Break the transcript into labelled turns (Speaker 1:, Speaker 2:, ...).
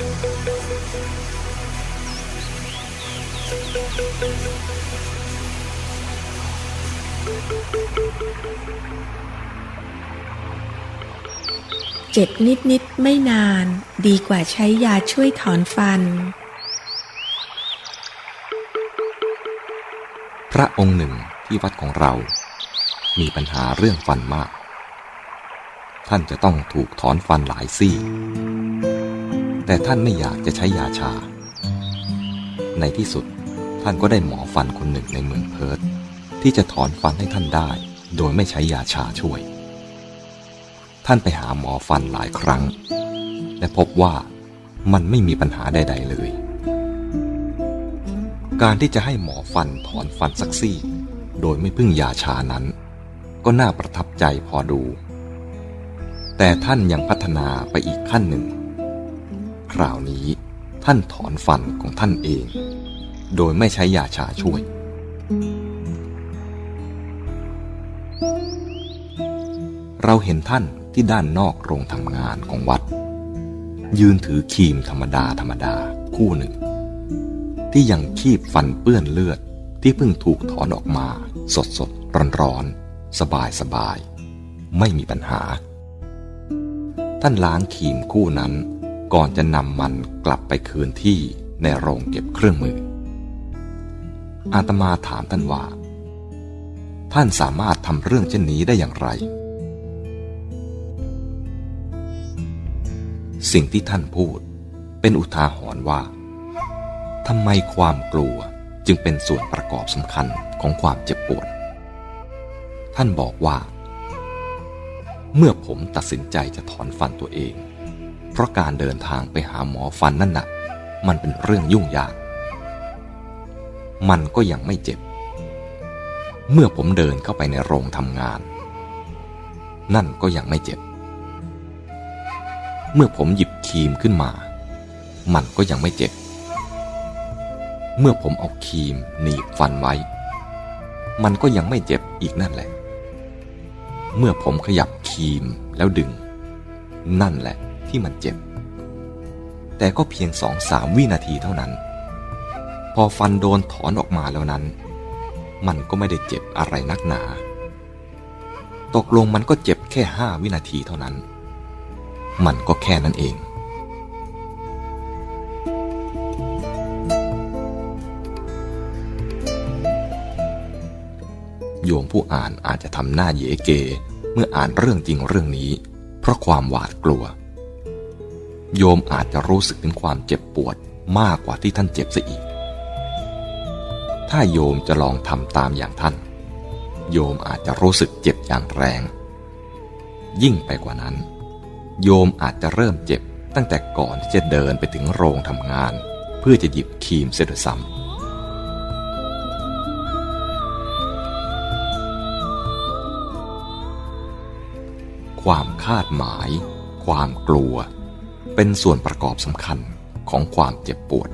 Speaker 1: เจ็บนิดๆไม่นานดีกว่าใช้ยาช่วยถอนฟัน
Speaker 2: พระองค์หนึ่งที่วัดของเรา มีปัญหาเรื่องฟันมาก ท่านจะต้องถูกถอนฟันหลายซี่ แต่ท่านไม่อยากจะใช้ยาชา ในที่สุดท่านก็ได้หมอฟันคนหนึ่งในเมืองเพิร์ธที่จะถอนฟันให้ท่านได้ โดยไม่ใช้ยาชาช่วย ท่านไปหาหมอฟันหลายครั้ง และพบว่ามันไม่มีปัญหาใด ๆ เลย การที่จะให้หมอฟันถอนฟันสักซี่ โดยไม่พึ่งยาชานั้น ก็น่าประทับใจพอดู แต่ท่านยังพัฒนาไปอีกขั้นหนึ่ง คราวนี้ ท่านถอนฟันของท่านเอง โดยไม่ใช้ยาชาช่วย เราเห็นท่านที่ด้านนอกโรงทำงานของวัด ยืนถือครีมธรรมดาธรรมดาคู่หนึ่ง ที่ยังคีบฟันเปื้อนเลือดที่เพิ่งถูกถอนออกมาสดสดร้อนร้อนสบายสบาย ไม่มีปัญหา ท่านล้างครีมคู่นั้น ก่อนจะนำมันกลับไปคืนที่ในโรงเก็บเครื่องมือ อาตมาถามท่านว่า ท่านสามารถทำเรื่องเช่นนี้ได้อย่างไร สิ่งที่ท่านพูดเป็นอุทาหรณ์ว่าทำไมความกลัวจึงเป็นส่วนประกอบสำคัญของความเจ็บปวด ท่านบอกว่า เมื่อผมตัดสินใจจะถอนฟันตัวเอง เพราะการเดินทางไปหาหมอฟันนั่นนะ่ะ มันเป็นเรื่องยุ่งยาก มันก็ยังไม่เจ็บ เมื่อผมเดินเข้าไปในโรงทำงาน นั่นก็ยังไม่เจ็บ เมื่อผมหยิบครีมขึ้นมา มันก็ยังไม่เจ็บ เมื่อผมเอาครีมหนีบฟันไว้ มันก็ยังไม่เจ็บอีกนั่นแหละ เมื่อผมขยับครีมแล้วดึง นั่นแหละ ที่มันเจ็บ แต่ก็เพียงสองสามวินาทีเท่านั้น พอฟันโดนถอนออกมาแล้วนั้น มันก็ไม่ได้เจ็บอะไรนักหนา ตกลงมันก็เจ็บแค่ห้าวินาทีเท่านั้น มันก็แค่นั้นเองโยมผู้อ่านอาจจะทำหน้าเยเก เมื่ออ่านเรื่องจริงเรื่องนี้ เพราะความหวาดกลัว โยมอาจจะรู้สึกถึงความเจ็บปวดมากกว่าที่ท่านเจ็บซะอีก ถ้าโยมจะลองทำตามอย่างท่าน โยมอาจจะรู้สึกเจ็บอย่างแรง ยิ่งไปกว่านั้น โยมอาจจะเริ่มเจ็บตั้งแต่ก่อนที่จะเดินไปถึงโรงทำงาน เพื่อจะหยิบครีมเสียด้วยซ้ำความคาดหมาย ความกลัว เป็นส่วนประกอบสำคัญของความเจ็บปวด